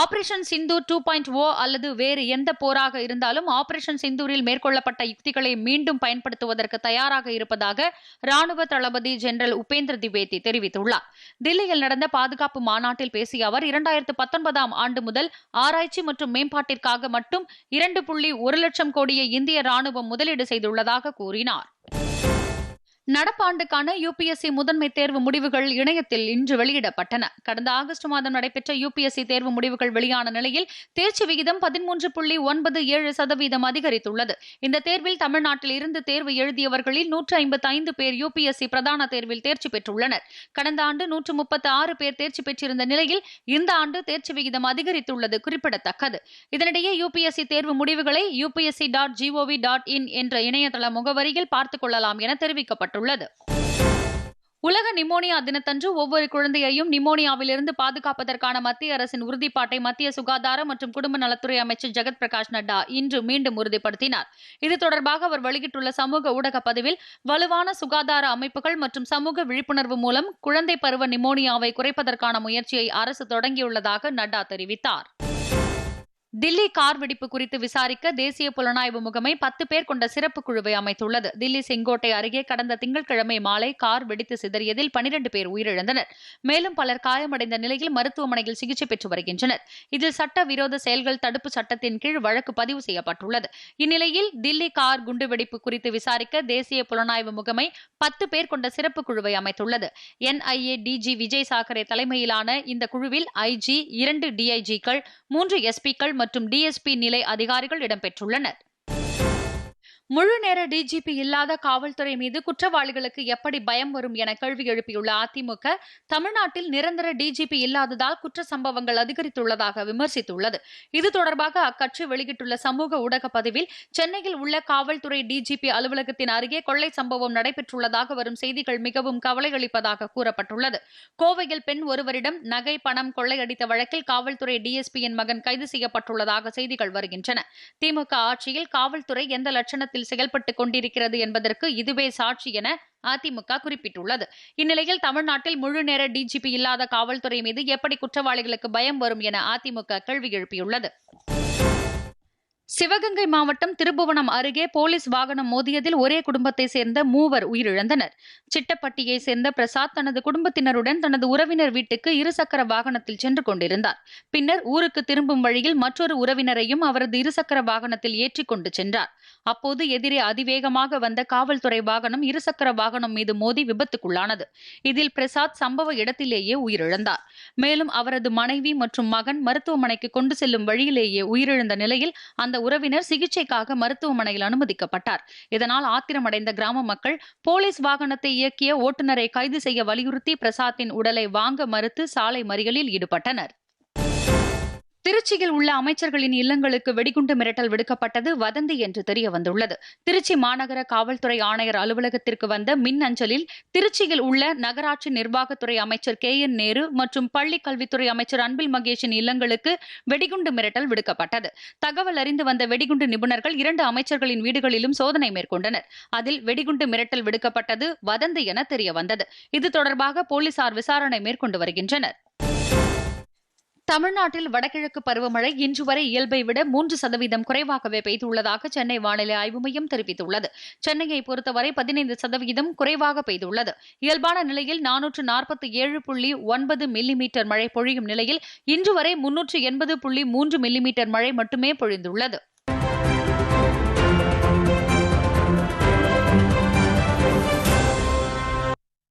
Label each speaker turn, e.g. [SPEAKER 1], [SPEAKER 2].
[SPEAKER 1] operation Sindhu two point O அல்லது வேறு எந்த போராக இருந்தாலும் ஆபரேஷன் சிந்தூரில் மேற்கொள்ளப்பட்ட யுக்திகளை மீண்டும் பயன்படுத்துவதற்கு தயாராக இருப்பதாக ராணுவ தளபதி ஜெனரல் உபேந்திர திவேதி தெரிவித்துள்ளார் தில்லியில் நடந்த பாதுகாப்பு மாநாட்டில் பேசிய அவர் இரண்டாயிரத்து பத்தொன்பதாம் ஆண்டு முதல் ஆராய்ச்சி மற்றும் மேம்பாட்டிற்காக மட்டும் இரண்டு புள்ளி ஒரு லட்சம் கோடியை இந்திய ராணுவம் முதலீடு செய்துள்ளதாக கூறினார் நடப்பாண்டுக்கான யுபிஎஸ்சி முதன்மை தேர்வு முடிவுகள் இணையத்தில் இன்று வெளியிடப்பட்டன கடந்த ஆகஸ்ட் மாதம் நடைபெற்ற யுபிஎஸ்சி தேர்வு முடிவுகள் வெளியான நிலையில் தேர்ச்சி விகிதம் பதிமூன்று புள்ளி ஒன்பது ஏழு சதவீதம் அதிகரித்துள்ளது இந்த தேர்வில் தமிழ்நாட்டில் இருந்து தேர்வு எழுதியவர்களில் நூற்று ஐம்பத்தி ஐந்து பேர் யுபிஎஸ்சி பிரதான தேர்வில் தேர்ச்சி பெற்றுள்ளனர் கடந்த ஆண்டு நூற்று முப்பத்தி ஆறு பேர் தேர்ச்சி பெற்றிருந்த நிலையில் இந்த ஆண்டு தேர்ச்சி விகிதம் அதிகரித்துள்ளது குறிப்பிடத்தக்கது இதனிடையே யுபிஎஸ்சி தேர்வு முடிவுகளை UPSC dot gov dot in என்ற இணையதள முகவரியில் பார்த்துக் கொள்ளலாம் என தெரிவிக்கப்பட்டது அறிவிக்கப்பட்டுள்ளது உலக நிமோனியா தினத்தன்று ஒவ்வொரு குழந்தையையும் நிமோனியாவிலிருந்து பாதுகாப்பதற்கான மத்திய அரசின் உறுதிப்பாட்டை மத்திய சுகாதார மற்றும் குடும்ப நலத்துறை அமைச்சர் ஜெகத் பிரகாஷ் நட்டா இன்று மீண்டும் உறுதிப்படுத்தினார் இது தொடர்பாக அவர் வெளியிட்டுள்ள சமூக ஊடக பதிவில் வலுவான சுகாதார அமைப்புகள் மற்றும் சமூக விழிப்புணர்வு மூலம் குழந்தை பருவ நிமோனியாவை குறைப்பதற்கான முயற்சியை அரசு தொடங்கியுள்ளதாக நட்டா தெரிவித்தார் தில்லி கார் வெடிப்பு குறித்து விசாரிக்க தேசிய புலனாய்வு முகமை பத்து பேர் கொண்ட சிறப்பு குழுவை அமைத்துள்ளது தில்லி செங்கோட்டை அருகே கடந்த திங்கட்கிழமை மாலை கார் வெடித்து சிதறியதில் பனிரண்டு பேர் உயிரிழந்தனர் மேலும் பலர் காயமடைந்த நிலையில் மருத்துவமனையில் சிகிச்சை பெற்று வருகின்றனர் இதில் சட்ட விரோத செயல்கள் தடுப்பு சட்டத்தின் கீழ் வழக்கு பதிவு செய்யப்பட்டுள்ளது இந்நிலையில் தில்லி கார் குண்டுவெடிப்பு குறித்து விசாரிக்க தேசிய புலனாய்வு முகமை பத்து பேர் கொண்ட சிறப்பு குழுவை அமைத்துள்ளது என்ஐஏ டிஜி விஜய் சாக்கரே தலைமையிலான இந்த குழுவில் ஐஜி இரண்டு டிஐஜிக்கள் மூன்று எஸ்பிக்கள் மற்றும் டிஎஸ்பி நிலை அதிகாரிகள் இடம்பெற்றுள்ளனர் முழு நேர டிஜிபி இல்லாத காவல்துறை மீது குற்றவாளிகளுக்கு எப்படி பயம் வரும் என கேள்வி எழுப்பியுள்ள அதிமுக தமிழ்நாட்டில் நிரந்தர டிஜிபி இல்லாததால் குற்ற சம்பவங்கள் அதிகரித்துள்ளதாக விமர்சித்துள்ளது இது தொடர்பாக அக்கட்சி வெளியிட்டுள்ள சமூக ஊடக பதிவில் சென்னையில் உள்ள காவல்துறை டிஜிபி அலுவலகத்தின் அருகே கொள்ளை சம்பவம் நடைபெற்றுள்ளதாக வரும் செய்திகள் மிகவும் கவலை அளிப்பதாக கூறப்பட்டுள்ளது கோவையில் பெண் ஒருவரிடம் நகை பணம் கொள்ளையடித்த வழக்கில் காவல்துறை டிஎஸ்பியின் மகன் கைது செய்யப்பட்டுள்ளதாக செய்திகள் வருகின்றன திமுக ஆட்சியில் காவல்துறை எந்த லட்சணத்தை நோக்கத்தில் செயல்பட்டு கொண்டிருக்கிறது என்பதற்கு இதுவே சாட்சி என அதிமுக குறிப்பிட்டுள்ளது இந்நிலையில் தமிழ்நாட்டில் முழு நேர டிஜிபி இல்லாத காவல்துறை மீது எப்படி குற்றவாளிகளுக்கு பயம் வரும் என அதிமுக கேள்வி எழுப்பியுள்ளது சிவகங்கை மாவட்டம் திருபுவனம் அருகே போலீஸ் வாகனம் மோதியதில் ஒரே குடும்பத்தை சேர்ந்த மூவர் உயிரிழந்தனர் சிட்டப்பட்டியை சேர்ந்த பிரசாத் தனது குடும்பத்தினருடன் தனது உறவினர் வீட்டுக்கு இருசக்கர வாகனத்தில் சென்று கொண்டிருந்தார் பின்னர் ஊருக்கு திரும்பும் வழியில் மற்றொரு உறவினரையும் அவரது இருசக்கர வாகனத்தில் ஏற்றி கொண்டு சென்றார் அப்போது எதிரே அதிவேகமாக வந்த காவல்துறை வாகனம் இருசக்கர வாகனம் மீது மோதி விபத்துக்குள்ளானது இதில் பிரசாத் சம்பவ இடத்திலேயே உயிரிழந்தார் மேலும் அவரது மனைவி மற்றும் மகன் மருத்துவமனைக்கு கொண்டு செல்லும் வழியிலேயே உயிரிழந்த நிலையில் அந்த உறவினர் சிகிச்சைக்காக மருத்துவமனையில் அனுமதிக்கப்பட்டார் இதனால் ஆத்திரமடைந்த கிராம மக்கள் போலீஸ் வாகனத்தை இயக்கிய ஓட்டுநரை கைது செய்ய வலியுறுத்தி பிரசாத்தின் உடலை வாங்க மறுத்து சாலை மறியலில் ஈடுபட்டனர் திருச்சியில் உள்ள அமைச்சர்களின் இல்லங்களுக்கு வெடிகுண்டு மிரட்டல் விடுக்கப்பட்டது வதந்தி என்று தெரிய வந்துள்ளது திருச்சி மாநகர காவல்துறை ஆணையர் அலுவலகத்திற்கு வந்த மின் அஞ்சலில் திருச்சியில் உள்ள நகராட்சி நிர்வாகத்துறை அமைச்சர் கே என் நேரு மற்றும் பள்ளி கல்வித்துறை அமைச்சர் அன்பில் மகேஷின் இல்லங்களுக்கு வெடிகுண்டு மிரட்டல் விடுக்கப்பட்டது தகவல் அறிந்து வந்த வெடிகுண்டு நிபுணர்கள் இரண்டு அமைச்சர்களின் வீடுகளிலும் சோதனை மேற்கொண்டனர் அதில் வெடிகுண்டு மிரட்டல் விடுக்கப்பட்டது வதந்தி என தெரிய வந்தது இது தொடர்பாக போலீசார் விசாரணை மேற்கொண்டு வருகின்றனர் தமிழ்நாட்டில் வடகிழக்கு பருவமழை இன்று வரை இயல்பை விட மூன்று சதவீதம் குறைவாகவே பெய்துள்ளதாக சென்னை வானிலை ஆய்வு மையம் தெரிவித்துள்ளது சென்னையை பொறுத்தவரை பதினைந்து சதவீதம் குறைவாக பெய்துள்ளது இயல்பான நிலையில் நானூற்று நாற்பத்தி ஏழு புள்ளி ஒன்பது மில்லிமீட்டர் மழை பொழியும் நிலையில் இன்று வரை முன்னூற்று எண்பது புள்ளி மூன்று மில்லிமீட்டர் மழை மட்டுமே பொழிந்துள்ளது